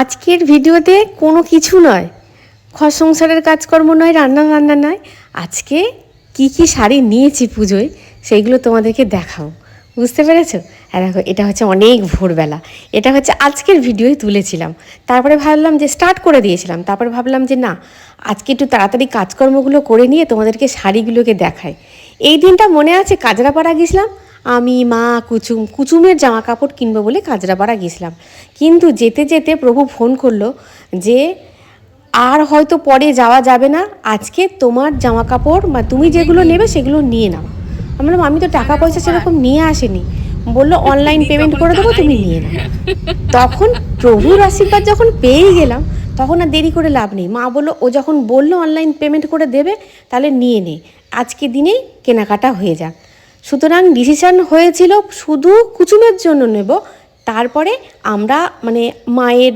আজকের ভিডিওতে কোনো কিছু নয়। ঘর সংসারের কাজকর্ম নয়, রান্না বান্না নয়। আজকে কি কি শাড়ি নিয়েছি পুজোয়, সেইগুলো তোমাদেরকে দেখাও। বুঝতে পেরেছ? আর দেখো, এটা হচ্ছে অনেক ভোরবেলা। এটা হচ্ছে আজকের ভিডিওই তুলেছিলাম। তারপরে ভাবলাম যে স্টার্ট করে দিয়েছিলাম। তারপরে ভাবলাম যে না, আজকে একটু তাড়াতাড়ি কাজকর্মগুলো করে নিয়ে তোমাদেরকে শাড়িগুলোকে দেখায় এই দিনটা মনে আছে? কাজরাপাড়া গেছিলাম? আমি মা কুচুম কুচুমের জামা কাপড় কিনবো বলে কাজরাপাড়া গেছিলাম। কিন্তু যেতে যেতে প্রভু ফোন করল যে আর হয়তো পরে যাওয়া যাবে না। আজকে তোমার জামা কাপড় বা তুমি যেগুলো নেবে সেগুলো নিয়ে নাও। আমি বললাম আমি তো টাকা পয়সা সেরকম নিয়ে আসিনি। বলল অনলাইন পেমেন্ট করে দেবো তুমি নিয়ে নাও। তখন প্রভুর আশীর্বাদ যখন পেয়েই গেলাম তখন আর দেরি করে লাভ নেই। মা বলল ও যখন বলল অনলাইন পেমেন্ট করে দেবে তাহলে নিয়ে নে। আজকে দিনেই কেনাকাটা হয়ে যাক। সুতরাং ডিসিশন হয়েছিল শুধু কুচুমের জন্য নেব তারপরে আমরা মানে মায়ের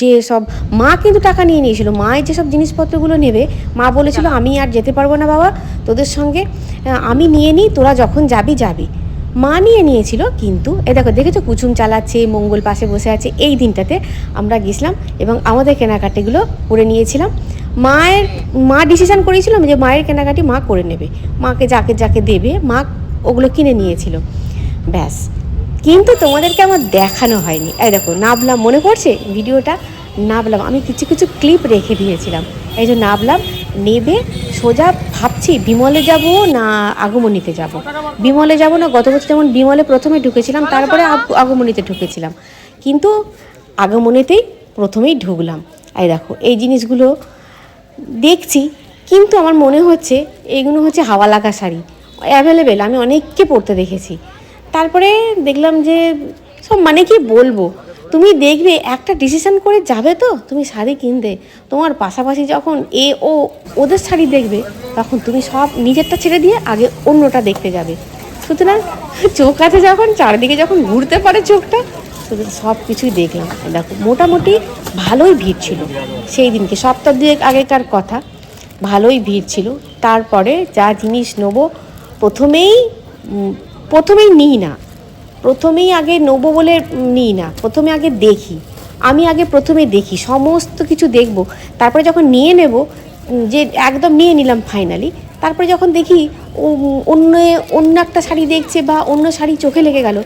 যে সব মা কিন্তু টাকা নিয়ে নিয়েছিল মায়ের যেসব জিনিসপত্রগুলো নেবে মা বলেছিল আমি আর যেতে পারব না বাবা তোদের সঙ্গে আমি নিয়ে নিই তোরা যখন যাবি যাবি। মা নিয়ে নিয়েছিল কিন্তু এ দেখো দেখেছ কুচুম চালাচ্ছে মঙ্গল পাশে বসে আছে এই দিনটাতে আমরা গেছিলাম এবং আমাদের কেনাকাটিগুলো করে নিয়েছিলাম। মায়ের মা ডিসিশন করেছিল যে মায়ের কেনাকাটি মা করে নেবে মাকে যাকে যাকে দেবে মা ওগুলো কিনে নিয়েছিল। ব্যাস। কিন্তু তোমাদেরকে আমার দেখানো হয়নি। এই দেখো, নাবলাম, মনে পড়ছে? ভিডিওটা নাবলাম। আমি কিছু কিছু ক্লিপ রেখে দিয়েছিলাম। এই যে নাবলাম, নেবে, সোজা ভাবছি, বিমলে যাব না আগমনীতে যাব? বিমলে যাব না? গত বছর যেমন বিমলে প্রথমে ঢুকেছিলাম, তারপরে আগমনীতে ঢুকেছিলাম। কিন্তু আগমনীতেই প্রথমেই ঢুকলাম। এই দেখো, এই জিনিসগুলো দেখছি, কিন্তু আমার মনে হচ্ছে এইগুলো হচ্ছে হাওয়া লাগা শাড়ি। অ্যাভেলেবেল আমি অনেককে পরতে দেখেছি। তারপরে দেখলাম যে, সব মানে কি বলব? তুমি দেখবে, একটা ডিসিশন করে যাবে তো, তুমি শাড়ি কিনতে। তোমার পাশাপাশি যখন এ ও ওদের শাড়ি দেখবে, তখন তুমি সব নিজেরটা ছেড়ে দিয়ে আগে অন্যটা দেখতে যাবে। সুতরাং চোখ আছে যখন, চারিদিকে যখন ঘুরতে পারে চোখটা শুধু সব কিছুই দেখলাম। দেখো, মোটামুটি ভালোই ভিড় ছিল। সেই দিনকে, সপ্তাহ দুয়েক আগেকার কথা, ভালোই ভিড় ছিল। তারপরে যা জিনিস নেব প্রথমেই প্রথমেই নিই না। প্রথমেই আগে নেব বলে নিই না। প্রথমে আগে দেখি। আমি আগে প্রথমে দেখি, সমস্ত কিছু দেখব। তারপরে যখন নিয়ে নেব যে একদম নিয়ে নিলাম ফাইনালি তারপরে যখন দেখি অন্য অন্য একটা শাড়ি দেখছে বা অন্য শাড়ি চোখে লেগে গেল,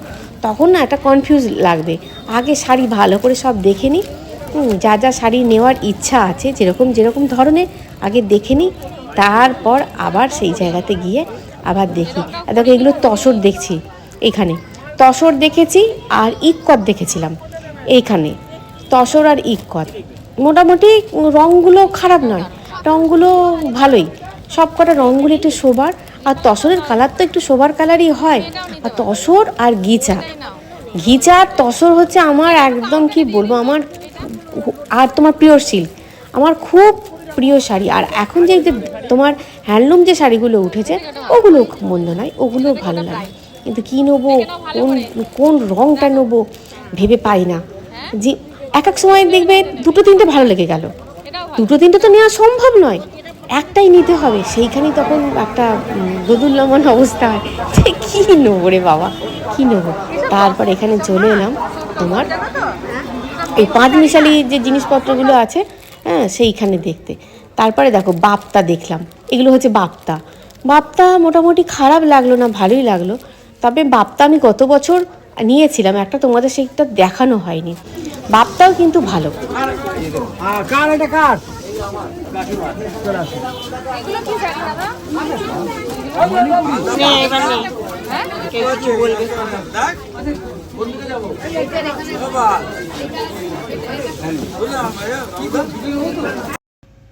তখন না একটা কনফিউজ লাগবে। আগে শাড়ি ভালো করে সব দেখে নিই। যা যা শাড়ি নেওয়ার ইচ্ছা আছে, যেরকম যেরকম ধরনের, আগে দেখে নিই। তারপর আবার সেই জায়গাতে গিয়ে আবার দেখি। আর দেখো, এগুলো তসর দেখছি, এখানে। তসর দেখেছি আর ইক্কত দেখেছিলাম, এইখানে। তসর আর ইক্কত। মোটামুটি রঙগুলো খারাপ নয় রঙগুলো ভালোই। সব কটা রঙগুলো একটু শোবার, আর তসরের কালার তো একটু শোবার কালারই হয়। আর তসর আর গিচা ঘিচা আর তসর হচ্ছে আমার একদম কি বলব, আমার আর তোমার প্রিয় সিল্ক আমার খুব প্রিয় শাড়ি। আর এখন যে তোমার হ্যান্ডলুম যে শাড়িগুলো উঠেছে ওগুলো মন্দ নয় ওগুলো ভালো লাগে কিন্তু কী নেব কোন কোন রঙটা নেব ভেবে পাই না। যে এক এক সময় দেখবে দুটো তিনটে ভালো লেগে গেল। দুটো তিনটে তো নেওয়া সম্ভব নয়। একটাই নিতে হবে সেইখানেই তখন একটা উম, দোদুল্যমান অবস্থা হয়। যে কী নেব রে বাবা কী নেব? তারপর এখানে চলে এলাম তোমার এই পাঁচ মিশালি যে জিনিসপত্রগুলো আছে হ্যাঁ সেইখানে দেখতে। তারপরে দেখো বাপ্তা দেখলাম। এগুলো হচ্ছে বাপ্তা। বাপ্তা মোটামুটি খারাপ লাগল না ভালোই লাগল। তবে বাপ্তা আমি গত বছর নিয়েছিলাম একটা তোমাদের সেইটা দেখানো হয়নি। বাপ্তাও কিন্তু ভালো। আর কার এটা কার?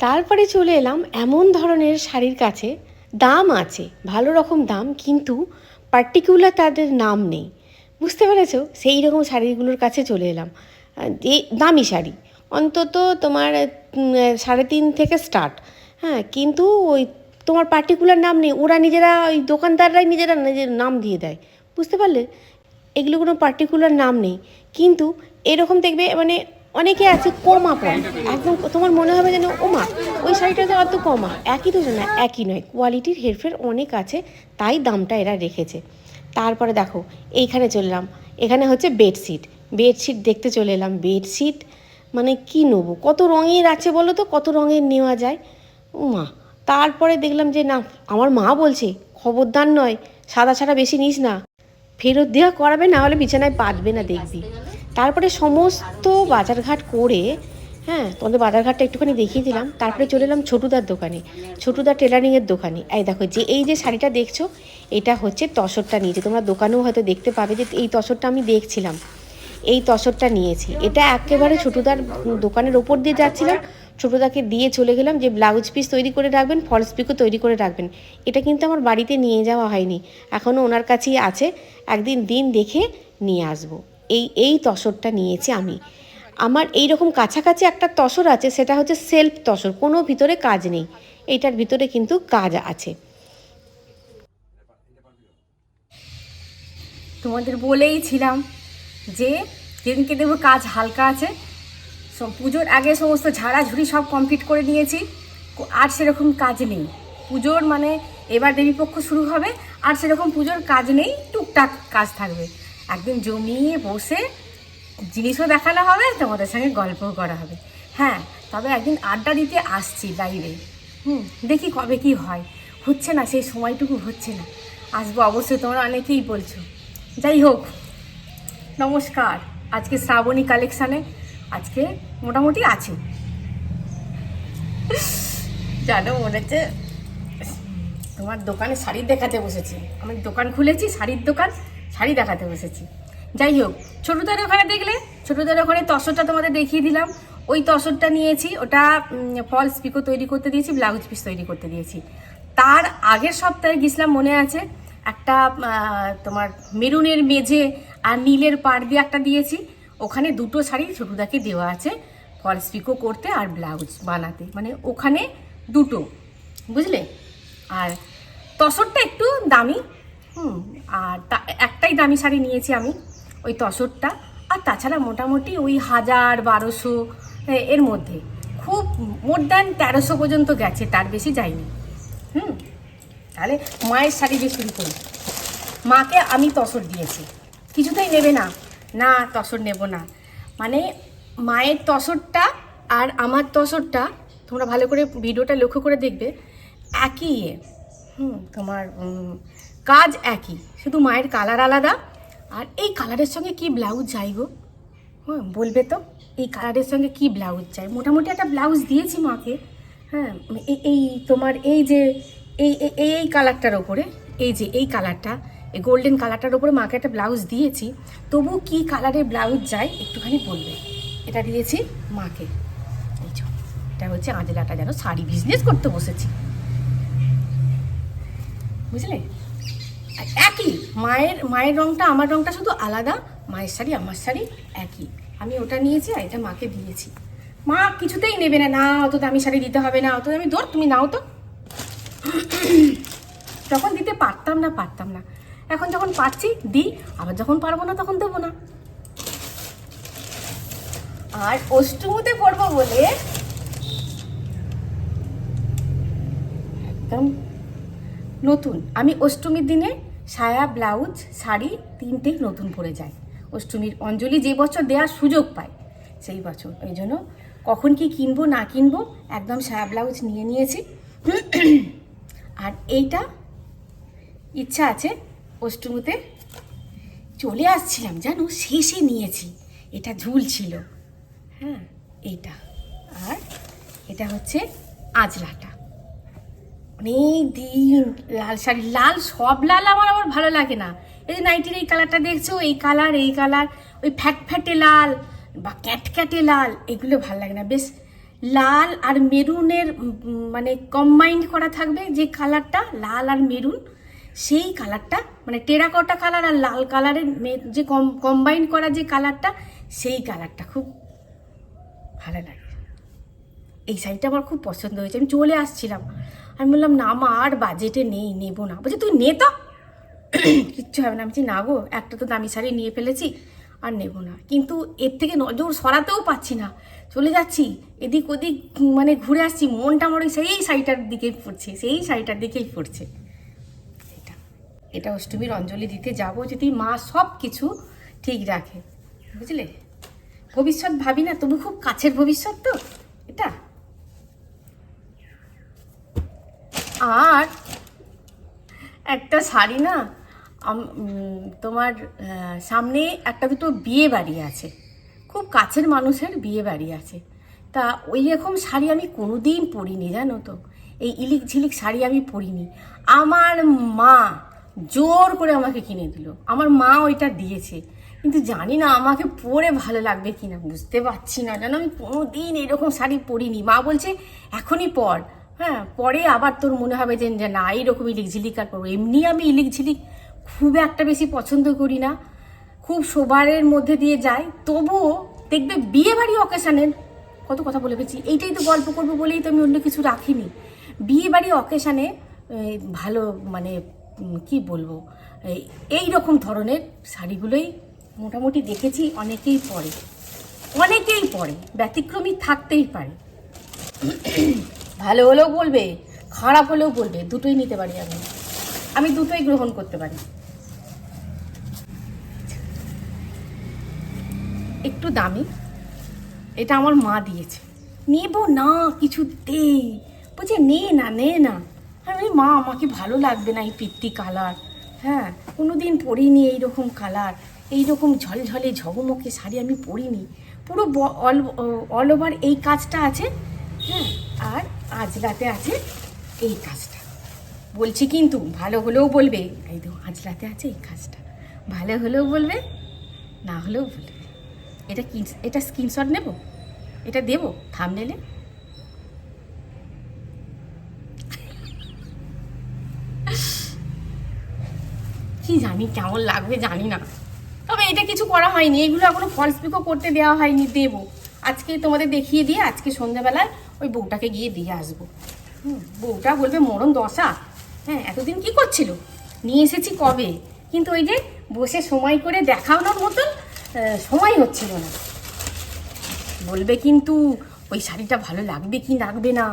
তারপরে চলে এলাম এমন ধরনের শাড়ির কাছে। দাম আছে, ভালো রকম দাম, কিন্তু পার্টিকুলার তাদের নাম নেই। বুঝতে পেরেছ? সেই রকম শাড়িগুলোর কাছে চলে এলাম। যে দামি শাড়ি। অন্তত তোমার সাড়ে তিন থেকে স্টার্ট হ্যাঁ কিন্তু ওই তোমার পার্টিকুলার নাম নেই। ওরা নিজেরা, ওই দোকানদাররাই নিজেরা নিজের নাম দিয়ে দেয়। বুঝতে পারলে? এগুলো কোনো পার্টিকুলার নাম নেই। কিন্তু এরকম দেখবে মানে অনেকে আছে কমা পয়েন্ট একদম তোমার মনে হবে যেন, ওমা, ওই শাড়িটা তো অত কমা। একই তো না, একই নয়। কোয়ালিটির হেরফের অনেক আছে, তাই দামটা এরা রেখেছে। তারপরে দেখো, এইখানে চললাম এখানে হচ্ছে বেডশিট বেডশিট দেখতে চলে এলাম। বেডশিট মানে কি নেব? কত রঙের আছে বলো তো? কত রঙের নেওয়া যায়? ও মা তারপরে দেখলাম যে, না, আমার মা বলছে, খবরদার নয়, সাদা ছাড়া বেশি নিস না। ফেরত দেওয়া করাবে, না হলে বিছানায় পাতবে না দেখবি। তারপরে সমস্ত বাজারঘাট করে হ্যাঁ তোমাদের বাজারঘাটটা একটুখানি দেখিয়ে দিলাম। তারপরে চলে এলাম ছোটুদার দোকানে, ছোটুদার টেলারিংয়ের দোকানে। এই দেখো, যে এই যে শাড়িটা দেখছ, এটা হচ্ছে তসরটা নিয়েছে। তোমরা দোকানেও হয়তো দেখতে পাবে যে এই তসরটা আমি দেখছিলাম। এই তসরটা নিয়েছি। এটা একেবারে ছোটুদার দোকানের ওপর দিয়ে যাচ্ছিলাম। ছোটদাকে দিয়ে চলে গেলাম যে ব্লাউজ পিস তৈরি করে রাখবেন ফলস পিকও তৈরি করে রাখবেন। এটা কিন্তু আমার বাড়িতে নিয়ে যাওয়া হয়নি। এখনও ওনার কাছেই আছে। একদিন দিন দেখে নিয়ে আসব। এই এই তসরটা নিয়েছি আমি। আমার এই রকম কাছাকাছি একটা তসর আছে, সেটা হচ্ছে সেলফ তসর। কোনো ভিতরে কাজ নেই। এইটার ভিতরে কিন্তু কাজ আছে। তোমাদের বলেই ছিলাম যে যেদিনকে দেবো কাজ হালকা আছে সব পুজোর আগে সমস্ত ঝাড়াঝুড়ি সব কমপ্লিট করে নিয়েছি। আর সেরকম কাজ নেই। পুজোর মানে এবার দেবীপক্ষ শুরু হবে, আর সেরকম পুজোর কাজ নেই, টুকটাক কাজ থাকবে। একদিন জমিয়ে বসে জিনিসও দেখানো হবে, তোমাদের সঙ্গে গল্পও করা হবে। হ্যাঁ তবে একদিন আড্ডা দিতে আসছি লাইভে হুম, দেখি কবে কি হয়। হচ্ছে না, সেই সময়টুকু হচ্ছে না। আসব অবশ্যই, তোমরা অনেকেই বলছো। যাই হোক, নমস্কার। আজকে শ্রাবণী কালেকশানে আজকে মোটামুটি আছে। জানো, মনে হচ্ছে তোমার দোকানে শাড়ি দেখাতে বসেছি। আমি দোকান খুলেছি, শাড়ির দোকান, শাড়ি দেখাতে বসেছি। যাই হোক, ছোটোদের ওখানে দেখলে, ছোটোদের ওখানে তসরটা তোমাদের দেখিয়ে দিলাম। ওই তসরটা নিয়েছি, ওটা ফলস পিকো তৈরি করতে দিয়েছি ব্লাউজ পিস তৈরি করতে দিয়েছি। তার আগের সপ্তাহে গেছিলাম মনে আছে, একটা তোমার মেরুনের মেঝে আর নীলের পাড় দিয়ে একটা দিয়েছি। ওখানে দুটো শাড়ি ছোটুদাকে দেওয়া আছে ফলস পিকো করতে আর ব্লাউজ বানাতে। মানে ওখানে দুটো, বুঝলে? আর তসরটা একটু দামি, হুম, আর তা- একটাই দামি শাড়ি নিয়েছি আমি, ওই তসরটা। আর তাছাড়া মোটামুটি ওই হাজার বারোশো এর মধ্যে। খুব মোর দেন তেরোশো পর্যন্ত গেছে, তার বেশি যায়নি। হুম, তাহলে মায়ের শাড়ি দিয়ে শুরু করি। মাকে আমি তসর দিয়েছি। কিছুতেই নেবে না। না, তসর নেব না। মানে মায়ের তসরটা আর আমার তসরটা, তোমরা ভালো করে ভিডিওটা লক্ষ্য করে দেখবে, একই ইয়ে। হুম, তোমার কাজ একই, শুধু মায়ের কালার আলাদা। আর এই কালারের সঙ্গে কি ব্লাউজ যাই গো? হ্যাঁ বলবে তো, এই কালারের সঙ্গে কি ব্লাউজ চাই? মোটামুটি একটা ব্লাউজ দিয়েছি মাকে। হ্যাঁ এই তোমার এই যে এই এই কালারটার ওপরে, এই যে, এই কালারটা এই গোল্ডেন কালারটার ওপরে মাকে একটা ব্লাউজ দিয়েছি। তবু কি কালারের ব্লাউজ যায় একটুখানি বলবে। এটা দিয়েছি মাকে। এটা হচ্ছে আঁজলাটা যেন শাড়ি বিজনেস করতে বসেছি। বুঝলে? একই, মায়ের মায়ের রংটা আমার রংটা শুধু আলাদা, মায়ের শাড়ি আমার শাড়ি একই। আমি ওটা নিয়েছি আর এটা মাকে দিয়েছি। মা কিছুতেই নেবে না না, অত দামি শাড়ি দিতে হবে না, অত দামি দর, তুমি নাও তো। তখন দিতে পারতাম না পারতাম না। এখন যখন পারছি দিই আবার যখন পারব না, তখন দেবো না। আর অষ্টমীতে পড়ব বলে একদম নতুন। আমি অষ্টমীর দিনে সায়া, ব্লাউজ, শাড়ি তিনটেই নতুন পরে যাই। অষ্টমীর অঞ্জলি যে বছর দেওয়ার সুযোগ পায় সেই বছর। ওই জন্য কখন কি কিনবো, না কিনবো, একদম সায়া, ব্লাউজ নিয়ে নিয়েছি। আর এইটা ইচ্ছা আছে অষ্টমীতে চলে আসছিলাম, জানো? শেষে নিয়েছি। এটা ঝুল ছিল। হ্যাঁ এইটা। আর এটা হচ্ছে আজলাটা অনেক দিন লাল শাড়ি লাল, সব লাল আমার আমার ভালো লাগে না। এই যে নাইটির এই কালারটা দেখছ? এই কালার এই কালার ওই ফ্যাট ফ্যাটে লাল বা ক্যাটক্যাটে লাল, এগুলো ভালো লাগে না। বেশ লাল আর মেরুনের মানে কম্বাইন্ড করা থাকবে যে কালারটা লাল আর মেরুন। সেই কালারটা মানে টেরাকটা কালার আর লাল কালারের যে কম্বাইন করা যে কালারটা, সেই কালারটা খুব ভালো লাগে। এই শাড়িটা আমার খুব পছন্দ হয়েছে, আমি চলে আসছিলাম। আমি বললাম, না আর বাজেটে নেই, নেব না। বলছে, তুই নে তো। কিচ্ছু হবে না। আমি না গো, একটা তো দামি শাড়ি নিয়ে ফেলেছি, আর নেব না। কিন্তু এর থেকে নজর সরাতেও পাচ্ছি না। চলে যাচ্ছি, এদিক ওদিক মানে ঘুরে আসছি, মনটা আমার ওই সেই শাড়িটার দিকেই পড়ছে, সেই শাড়িটার দিকেই পড়ছে। এটা অষ্টমীর অঞ্জলি দিতে যাব যদি মা সব কিছু ঠিক রাখে। বুঝলে? ভবিষ্যৎ ভাবি না তবু খুব কাছের ভবিষ্যৎ তো, এটা? আর একটা শাড়ি না তোমার সামনে একটা দুটো বিয়ে বাড়ি আছে। খুব কাছের মানুষের বিয়ে বাড়ি আছে। তা ওই রকম শাড়ি আমি কোনোদিন পরিনি, জানো তো? এই ইলিক ঝিলিক শাড়ি আমি পরিনি। আমার মা জোর করে আমাকে কিনে দিল। আমার মা ওইটা দিয়েছে। কিন্তু জানি না আমাকে পরে ভালো লাগবে কিনা, বুঝতে পারছি না। জানো আমি কোনো দিন এরকম শাড়ি পরিনি। মা বলছে, এখনই পর। হ্যাঁ পরে আবার তোর মনে হবে যে, না এইরকম ইলিক ঝিলিক আর করব এমনি আমি ইলিক ঝিলিক খুব একটা বেশি পছন্দ করি না। খুব সবারের মধ্যে দিয়ে যায় তবুও দেখবে বিয়ে বাড়ি অকেশানের কত কথা বলে ফেলছি, এইটাই তো গল্প করব বলেই তো আমি অন্য কিছু রাখিনি। বিয়ে বাড়ি অকেশানে ভালো মানে কি বলব? এই- রকম ধরনের শাড়িগুলোই মোটামুটি দেখেছি অনেকেই পরে। অনেকেই পরে, ব্যতিক্রমী থাকতেই পারে। ভালো হলেও বলবে, খারাপ হলেও বলবে, দুটোই নিতে পারি আমি। আমি দুটোই গ্রহণ করতে পারি। একটু দামি, এটা আমার মা দিয়েছে। নেব না কিছুতেই। বলছে, নে না নে না। আমি মা, আমাকে ভালো লাগবে না এই পিত্তি কালার। হ্যাঁ কোনো দিন পরিনি এইরকম কালার। এইরকম ঝলঝলে ঝগমকে শাড়ি আমি পরিনি। পুরো অল অল ওভার এই কাজটা আছে হ্যাঁ আর আজ রাতে আছে এই কাজটা। বলছি কিন্তু, ভালো হলেও বলবে, এই তো আজ রাতে আছে এই কাজটা। ভালো হলেও বলবে, না হলেও বলবে। এটা কি এটা স্ক্রিনশট নেব? এটা দেবো? থামনেলে কি জানি, কেমন লাগবে জানি না। তবে এটা কিছু করা হয়নি, এগুলো এখনও ফলস পিকও করতে দেওয়া হয়নি, দেবো। আজকে তোমাদের দেখিয়ে দিয়ে আজকে সন্ধ্যাবেলায় ওই বউটাকে গিয়ে দিয়ে আসব। বউটা বলবে, মরণ দশা? হ্যাঁ এতদিন কি করছিল? নিয়ে এসেছি কবে? কিন্তু ওই যে বসে সময় করে দেখানোর মতন সময় হচ্ছিল না। বলবে কিন্তু, ওই শাড়িটা ভালো লাগবে কি লাগবে না?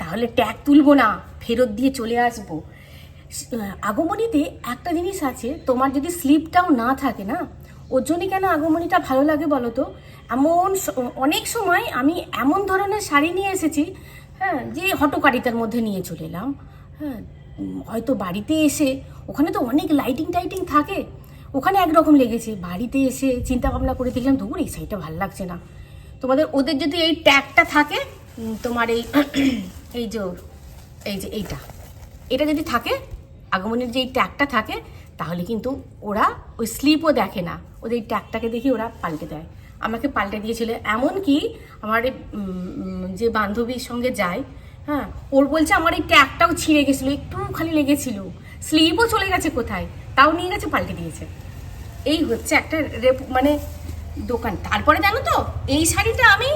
তাহলে ট্যাগ তুলবো না, ফেরত দিয়ে চলে আসব। আগমনীতে একটা জিনিস আছে, তোমার যদি স্লিপটাও না থাকে না, ওর জন্যই কেন আগমনীটা ভালো লাগে বলো তো? এমন অনেক সময় আমি এমন ধরনের শাড়ি নিয়ে এসেছি হ্যাঁ যে হটকারিতার মধ্যে নিয়ে চলে এলাম হ্যাঁ হয়তো বাড়িতে এসে, ওখানে তো অনেক লাইটিং টাইটিং থাকে, ওখানে একরকম লেগেছে, বাড়িতে এসে চিন্তা ভাবনা করে দেখলাম দূর এই শাড়িটা ভালো লাগছে না। তোমাদের, ওদের যদি এই ট্যাগটা থাকে তোমার এই এই যে এই যে এইটা, এটা যদি থাকে আগমনের যে এই ট্যাগটা থাকে, তাহলে কিন্তু ওরা ওই স্লিপও দেখে না। ওদের এই ট্যাগটাকে দেখি ওরা পাল্টে দেয়। আমাকে পাল্টে দিয়েছিল। এমন কি আমার যে বান্ধবীর সঙ্গে যায় হ্যাঁ ওর বলছে আমার এই ট্যাগটাও ছিঁড়ে গেছিল একটু খালি লেগেছিল। স্লিপও চলে গেছে কোথায়? তাও নিয়ে গেছে, পাল্টে দিয়েছে। এই হচ্ছে একটা রেপ মানে দোকান। তারপরে জানো তো, এই শাড়িটা আমি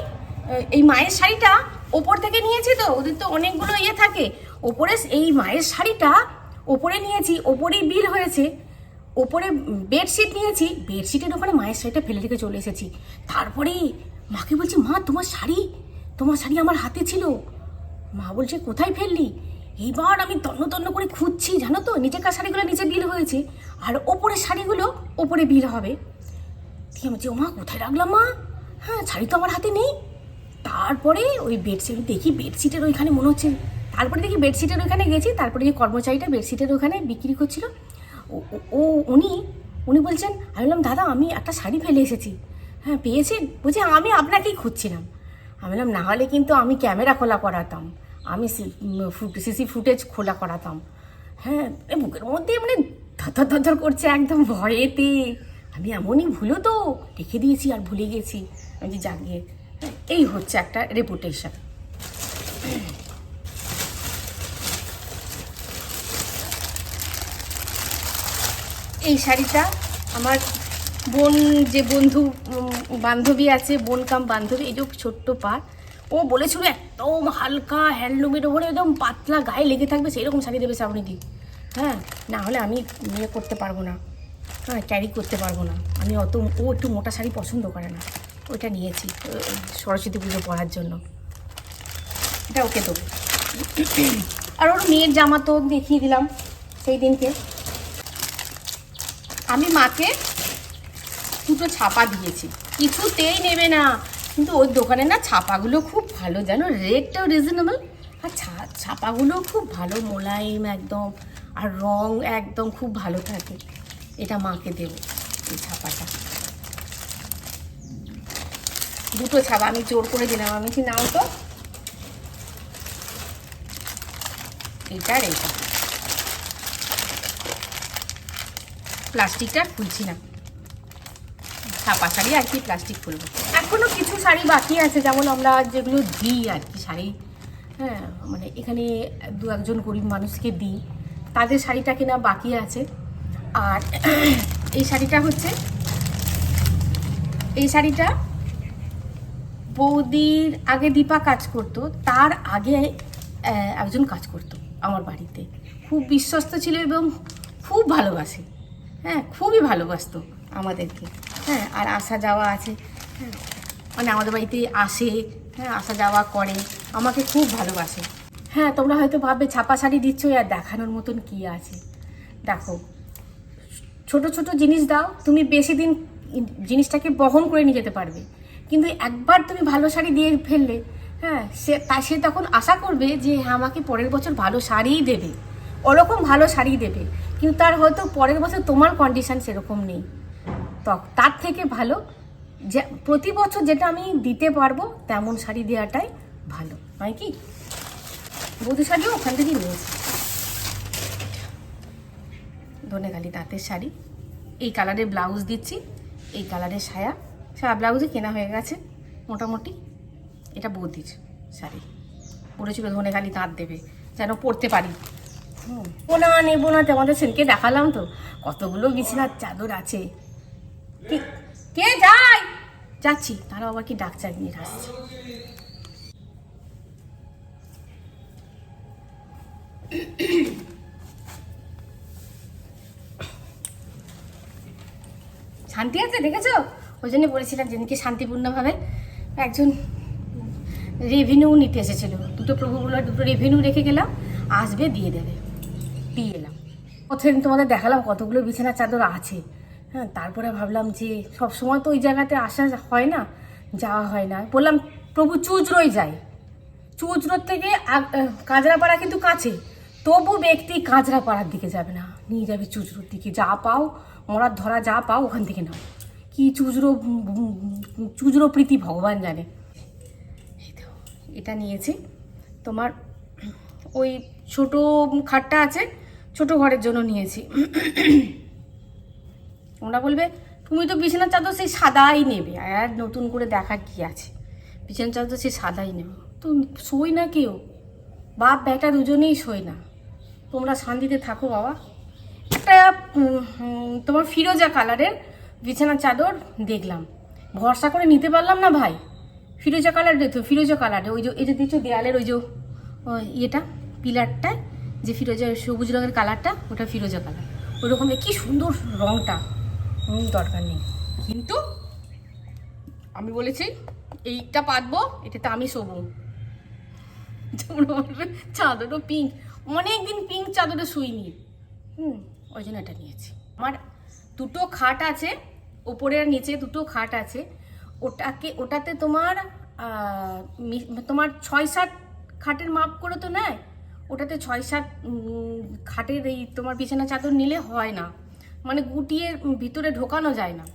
এই মায়ের শাড়িটা ওপর থেকে নিয়েছি তো, ওদের তো অনেকগুলো ইয়ে থাকে। ওপরে এই মায়ের শাড়িটা ওপরে নিয়েছি ওপরেই বিল হয়েছে ওপরে বেডশিট নিয়েছি বেডশিটের ওপরে মায়ের শাড়িটা ফেলে রেখে চলে এসেছি। তারপরে মাকে বলছি মা তোমার শাড়ি তোমার শাড়ি আমার হাতে ছিল। মা বলছে কোথায় ফেললি? এইবার আমি তন্ন তন্ন করে খুঁজছি জানো তো নিচেকার শাড়িগুলো নিচে বিল হয়েছে আর ওপরের শাড়িগুলো ওপরে বিল হবে। ঠিক বলছি, ও মা কোথায় রাখলাম মা? হ্যাঁ শাড়ি তো আমার হাতে নেই। তারপরে ওই বেডশিট দেখি বেডশিটের ওইখানে মনে হচ্ছে তারপরে দেখি বেডশিটের ওখানে গেছি, তারপরে যে কর্মচারীটা বেডশিটের ওখানে বিক্রি করছিল। ও- উনি উনি বলছেন, আমি বললাম, দাদা, আমি একটা শাড়ি ফেলে এসেছি। হ্যাঁ পেয়েছেন বলছি, আমি আপনাকেই খুঁজছিলাম। আমি বললাম, না হলে কিন্তু আমি ক্যামেরা খোলা করাতাম। আমি সিসি ফুটেজ খোলা করাতাম। হ্যাঁ বুকের মধ্যে মানে ধর ধর ধর করছে একদম ভয়েতে। আমি এমনই ভুলো তো, রেখে দিয়েছি আর ভুলে গেছি। আমি যে জাগিয়ে এই হচ্ছে একটা রেপুটেশন এই শাড়িটা আমার বোন, যে বন্ধু বান্ধবী আছে বোন কাম বান্ধবী, এই যে ছোট্ট পার ও বলেছিল একদম হালকা হ্যান্ডলুমের ওপরে একদম পাতলা, গায়ে লেগে থাকবে সেই রকম শাড়ি দেবে শ্রাবণী দি হ্যাঁ না হলে আমি ইয়ে করতে পারব না। হ্যাঁ ক্যারি করতে পারব না। আমি অত, ও একটু মোটা শাড়ি পছন্দ করে না। ওইটা নিয়েছি সরস্বতী পুজো পরার জন্য। এটা ওকে দেবো। আর ওর মেয়ের জামা তো দেখিয়ে দিলাম, সেই দিনকে। আমি মাকে দুটো ছাপা দিয়েছি। কিছুতেই নেবে না। কিন্তু ওই দোকানে না ছাপাগুলো খুব ভালো, জানো? রেটটাও রিজনেবল আর ছাপাগুলো খুব ভালো, মোলায়েম একদম, আর রং একদম খুব ভালো থাকে। এটা মাকে দেবো এই ছাপাটা। দুটো ছাপা, আমি জোর করে দিলাম। আমি কি নাও তো? এটা আর এইটা প্লাস্টিকটা খুলছি না। ছাপা শাড়ি আর কি প্লাস্টিক খুলবো। এখনও কিছু শাড়ি বাকি আছে, যেমন আমরা যেগুলো দিই আর কি শাড়ি। হ্যাঁ মানে এখানে দু একজন গরিব মানুষকে দিই। তাদের শাড়িটা কেনা বাকি আছে। আর এই শাড়িটা হচ্ছে, এই শাড়িটা বৌদির আগে দীপা কাজ করতো, তার আগে একজন কাজ করতো আমার বাড়িতে। খুব বিশ্বস্ত ছিল এবং খুব ভালোবাসে। হ্যাঁ খুবই ভালোবাসতো আমাদেরকে। হ্যাঁ আর আসা যাওয়া আছে। হ্যাঁ মানে আমাদের বাড়িতে আসে হ্যাঁ আসা যাওয়া করে, আমাকে খুব ভালোবাসে। হ্যাঁ তোমরা হয়তো ভাববে ছাপা শাড়ি দিচ্ছ আর দেখানোর মতন কি আছে? দেখো, ছোট ছোট জিনিস দাও, তুমি বেশি দিন জিনিসটাকে বহন করে নিয়ে যেতে পারবে। কিন্তু একবার তুমি ভালো শাড়ি দিয়ে ফেললে হ্যাঁ সে, তা সে তখন আশা করবে যে হ্যাঁ আমাকে পরের বছর ভালো শাড়িই দেবে। ওরকম ভালো শাড়ি দেবে। কিন্তু তার হয়তো পরের বছর তোমার কন্ডিশন সেরকম নেই। তার থেকে ভালো যে প্রতি বছর যেটা আমি দিতে পারব তেমন শাড়ি দেওয়াটাই ভালো। নয় কি? বধু শাড়িও ওখান থেকেই নিয়েছি ধনেখালি তাঁতের শাড়ি। এই কালারের ব্লাউজ দিচ্ছি, এই কালারের সায়া। সায়া ব্লাউজে কেনা হয়ে গেছে, মোটামুটি। এটা বৌদির শাড়ি। বলেছিল ধনেখালি তাঁত দেবে, যেন পরতে পারি। ও না না তোমাদের সেনকে দেখালাম তো। কতগুলো বিছানার চাদর আছে। কে- যায়? যাচ্ছি। তারা আবার কি ডাক চালিয়ে আসছে? শান্তি আছে? দেখেছ? ওই জন্য বলেছিলাম যেদিনকে শান্তিপূর্ণভাবে একজন রেভিনিউ নিতে এসেছিল। দুটো প্রভুগুলো, দুটো রেভিনিউ রেখে গেলাম। আসবে, দিয়ে দেবে। দিয়ে এলাম। প্রথমদিন তোমাদের দেখালাম কতগুলো বিছানার চাদর আছে। হ্যাঁ তারপরে ভাবলাম যে সব সময় তো ওই জায়গাতে আসা হয় না, যাওয়া হয় না। বললাম, প্রভু চুজরোই যায় চুচরোড থেকে কাঁচরাপাড়া কিন্তু কাছে। তবু ব্যক্তি কাঁচরাপাড়ার দিকে যাবে না। নিয়ে যাবে চুচরোর দিকে। যা পাও, মরার ধরা যা পাও, ওখান থেকে নাও। কি চুজরো চুজরো প্রীতি ভগবান জানে। এটা নিয়েছি। তোমার ওই ছোট খাটটা আছে ছোট ঘরের জন্য নিয়েছি। তোমরা বলবে, তুমি তো বিছানার চাদর সেই সাদাই নেবে। আর নতুন করে দেখার কি আছে? বিছানার চাদর সেই সাদাই নেবে। তো শোই না কেউ। বাপ বেটা দুজনেই শোয় না। তোমরা শান্তিতে থাকো বাবা। একটা তোমার ফিরোজা কালারের বিছানার চাদর দেখলাম। ভরসা করে নিতে পারলাম না ভাই। ফিরোজা কালার দেখো, ফিরোজা কালারের। ওই যে, এই যে দেখছ দেয়ালের ওই যে ইয়েটা, পিলারটায়। যে ফিরোজা সবুজ রঙের কালারটা, ওটা ফিরোজা কালার। ওই রকম কি সুন্দর রঙটা দরকার নেই। কিন্তু আমি বলেছি, এইটা পাতবো, এটাতে আমি শোবো। চাদরও পিঙ্ক অনেকদিন পিঙ্ক চাদরে শুইনি। হুম, ওই জন্য এটা নিয়েছি। আমার দুটো খাট আছে, ওপরে আর নিচে দুটো খাট আছে। ওটাকে, ওটাতে তোমার তোমার ছয় সাত খাটের মাপ করে তো নেয়। ওটাতে ছয় সাত খাটের এই তোমার বিছানা চাদর নিলে হয় না। মানে গুটিয়ে ভিতরে ঢোকানো যায় না।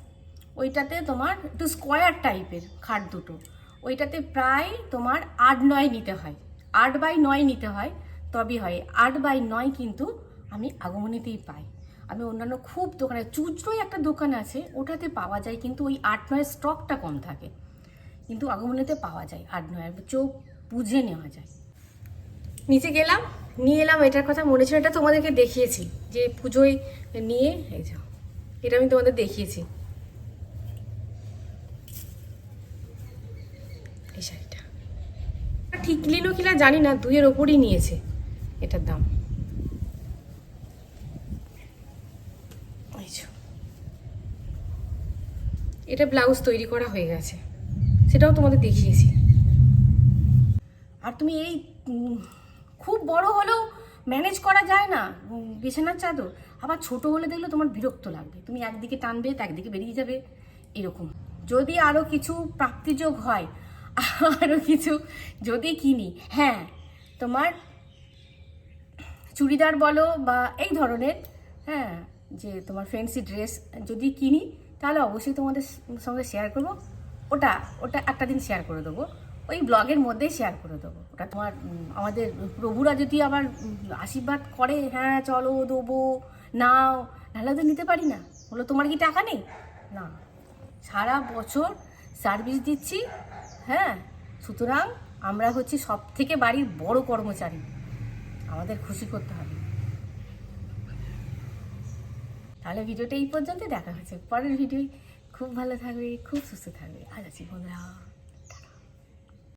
ওইটাতে তোমার একটু স্কোয়ার টাইপের খাট দুটো। ওইটাতে প্রায় তোমার আট নয় নিতে হয়। আট বাই নয় নিতে হয় তবে হয়। আট বাই নয় কিন্তু আমি আগমনীতেই পাই। আমি অন্যান্য খুব দোকানে, চুচড়োই একটা দোকান আছে, ওটাতে পাওয়া যায় কিন্তু ওই আট নয়ের স্টকটা কম থাকে। কিন্তু আগমনীতে পাওয়া যায়, আট নয়ের চোখ বুঝে নেওয়া যায়। নিচে গেলাম, নিয়ে এলাম, এটার কথা মনে ছিল এটা তোমাদেরকে দেখিয়েছি, যে পুজোয় নিয়ে, এই যে, এটা আমি তোমাদের দেখিয়েছি। এই শাড়িটা। ঠিক নিল কিনা জানি না, দুইয়ের ওপরই নিয়েছে, এটার দাম। এটা ব্লাউজ তৈরি করা হয়ে গেছে, সেটাও তোমাদের দেখিয়েছি। আর তুমি এই খুব বড় হলেও ম্যানেজ করা যায় না। বিছানার চাদর। আবার ছোট হলে দেখলে তোমার বিরক্ত লাগবে। তুমি একদিকে টানবে তো একদিকে বেরিয়ে যাবে। এরকম। যদি আরও কিছু প্রাপ্তিযোগ হয় আরও কিছু যদি কিনি হ্যাঁ তোমার চুড়িদার বলো বা এই ধরনের হ্যাঁ যে তোমার ফ্যান্সি ড্রেস যদি কিনি, তাহলে অবশ্যই তোমাদের সঙ্গে শেয়ার করব। ওটা ওটা একটা দিন শেয়ার করে দেবো। ওই ব্লগের মধ্যেই শেয়ার করে দেবো। ওটা তোমার আমাদের প্রভুরা যদি আবার আশীর্বাদ করে হ্যাঁ চলো দেবো, নাও, নাহলে তো নিতে পারি না। হলো তোমার কি টাকা নেই? না। সারা বছর সার্ভিস দিচ্ছি হ্যাঁ সুতরাং আমরা হচ্ছি সব থেকে বাড়ির বড় কর্মচারী। আমাদের খুশি করতে হবে। তাহলে ভিডিওটা এই পর্যন্ত দেখা হচ্ছে। পরের ভিডিও খুব ভালো থাকবে, খুব সুস্থ থাকবে। আজ আছি বন্ধুরা।